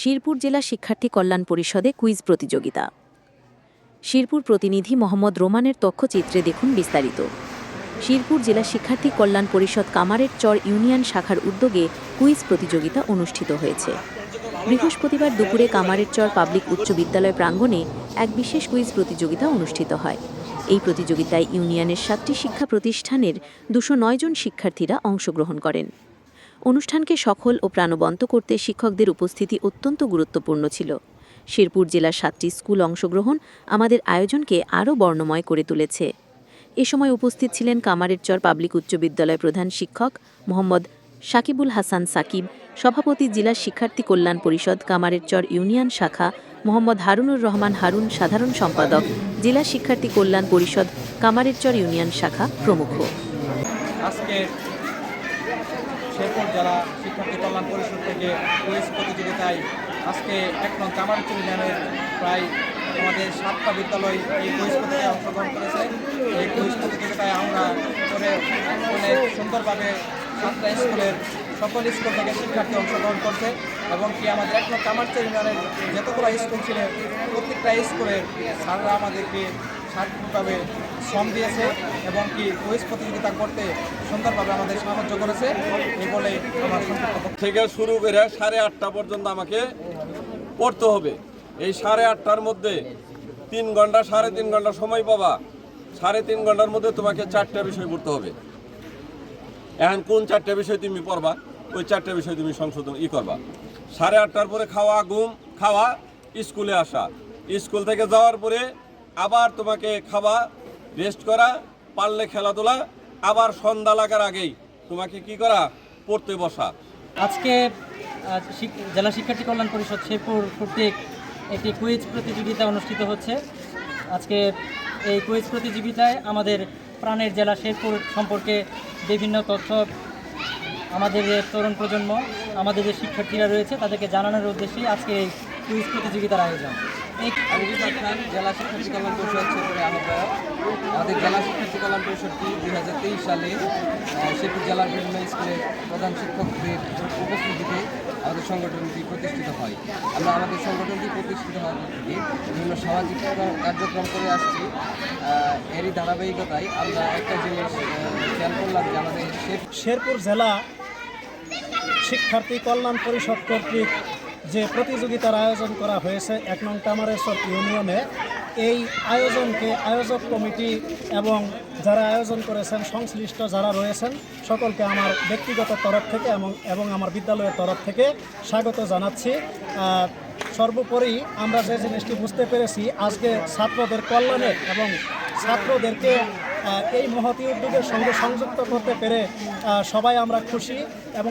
শিরপুর জেলা শিক্ষার্থী কল্যাণ পরিষদে কুইজ প্রতিযোগিতা। শিরপুর প্রতিনিধি মোহাম্মদ রোমানের তথ্যচিত্রে দেখুন বিস্তারিত। শিরপুর জেলা শিক্ষার্থী কল্যাণ পরিষদ কামারের চর ইউনিয়ন শাখার উদ্যোগে কুইজ প্রতিযোগিতা অনুষ্ঠিত হয়েছে। বৃহস্পতিবার দুপুরে কামারের চর পাবলিক উচ্চ বিদ্যালয় প্রাঙ্গণে এক বিশেষ কুইজ প্রতিযোগিতা অনুষ্ঠিত হয়। এই প্রতিযোগিতায় ইউনিয়নের সাতটি শিক্ষা প্রতিষ্ঠানের দুশো জন শিক্ষার্থীরা অংশগ্রহণ করেন। অনুষ্ঠানকে সফল ও প্রাণবন্ত করতে শিক্ষকদের উপস্থিতি অত্যন্ত গুরুত্বপূর্ণ ছিল। শেরপুর জেলার সাতটি স্কুল অংশগ্রহণ আমাদের আয়োজনকে আরও বর্ণময় করে তুলেছে। এ সময় উপস্থিত ছিলেন কামারেরচর পাবলিক উচ্চ বিদ্যালয় প্রধান শিক্ষক মোহাম্মদ সাকিবুল হাসান সাকিব, সভাপতি জেলা শিক্ষার্থী কল্যাণ পরিষদ কামারেরচর ইউনিয়ন শাখা মোহাম্মদ হারুনুর রহমান হারুন, সাধারণ সম্পাদক জেলা শিক্ষার্থী কল্যাণ পরিষদ কামারেরচর ইউনিয়ন শাখা প্রমুখ। আজকে শেরপুর জেলা শিক্ষার্থী কল্যাণ পরিষদ থেকে কুইজ প্রতিযোগিতায় আজকে এক নং কামারচুরি ম্যানের প্রায় আমাদের সাতটা বিদ্যালয় এই কুইজ প্রতিযোগিতায় অংশগ্রহণ করেছে। এই কুইজ প্রতিযোগিতায় আমরা করে অনেক সুন্দরভাবে সাতটা স্কুলের সকল স্কুল থেকে শিক্ষার্থী অংশগ্রহণ করছে এবং কি আমাদের এক কামারচুরি ম্যানের যতগুলো স্কুল ছিল, প্রত্যেকটা স্কুলের স্যাররা আমাদেরকে সার্বিকভাবে শ্রম দিয়েছে এবং কি কুইজ প্রতিযোগিতা করতে সুন্দরভাবে আমাদের সাহায্য করেছে, এই বলে আমার থেকে শুরু করে সাড়ে আটটা পর্যন্ত আমাকে পড়তে হবে। এই সাড়ে আটটার মধ্যে তিন ঘণ্টা, সাড়ে তিন ঘণ্টা সময় পাবা। সাড়ে তিন ঘণ্টার মধ্যে তোমাকে চারটা বিষয় পড়তে হবে। এখন কোন চারটা বিষয় তুমি পড়বা? ওই চারটা বিষয় তুমি সংশোধন ই করবা। সাড়ে আটটার পরে খাওয়া, ঘুম, খাওয়া, স্কুলে আসা। স্কুল থেকে যাওয়ার পরে আবার তোমাকে খাওয়া রেস্ট করা, পারলে খেলাধুলা, আবার সন্ধ্যা লাগার আগেই। তোমাকে কি করা? পড়তে বসা। আজকে জেলা শিক্ষার্থী কল্যাণ পরিষদ শেরপুর কর্তৃক একটি কুইজ প্রতিযোগিতা অনুষ্ঠিত হচ্ছে। আজকে এই কুইজ প্রতিযোগিতায় আমাদের প্রাণের জেলা শেরপুর সম্পর্কে বিভিন্ন তথ্য আমাদের যে তরুণ প্রজন্ম, আমাদের যে শিক্ষার্থীরা রয়েছে, তাদেরকে জানানোর উদ্দেশ্যে আজকে এই কুইজ প্রতিযোগিতার আয়োজন। এই জেলা শিক্ষার্থী কল্যাণ পরিষদ শেরপুরে আহ্বায়ক, আমাদের জেলা শিক্ষার্থী কল্যাণ পরিষদটি দুই হাজার তেইশ সালে শেরপুর জেলার বিভিন্ন স্কুলের প্রধান শিক্ষকদের উপস্থিতিতে আমাদের সংগঠনটি প্রতিষ্ঠিত হয়। আমরা আমাদের সংগঠনটি প্রতিষ্ঠিত হওয়ার থেকে বিভিন্ন সামাজিক কার্যক্রম করে আসছি। এরই ধারাবাহিকতায় আমরা একটা জিনিস খেয়াল করলাম যে আমাদের শেরপুর জেলা শিক্ষার্থী কল্যাণ পরিষদ কর্তৃক যে প্রতিযোগিতার আয়োজন করা হয়েছে এক নং কামারেশ্বর ইউনিয়নে, এই আয়োজনকে আয়োজক কমিটি এবং যারা আয়োজন করেছেন, সংশ্লিষ্ট যারা রয়েছেন, সকলকে আমার ব্যক্তিগত তরফ থেকে এবং এবং আমার বিদ্যালয়ের তরফ থেকে স্বাগত জানাচ্ছি। সর্বোপরি আমরা যে জিনিসটি বুঝতে পেরেছি, আজকে ছাত্রদের কল্যাণে এবং ছাত্রদেরকে এই মহতী উদ্যোগের সঙ্গে সংযুক্ত করতে পেরে সবাই আমরা খুশি এবং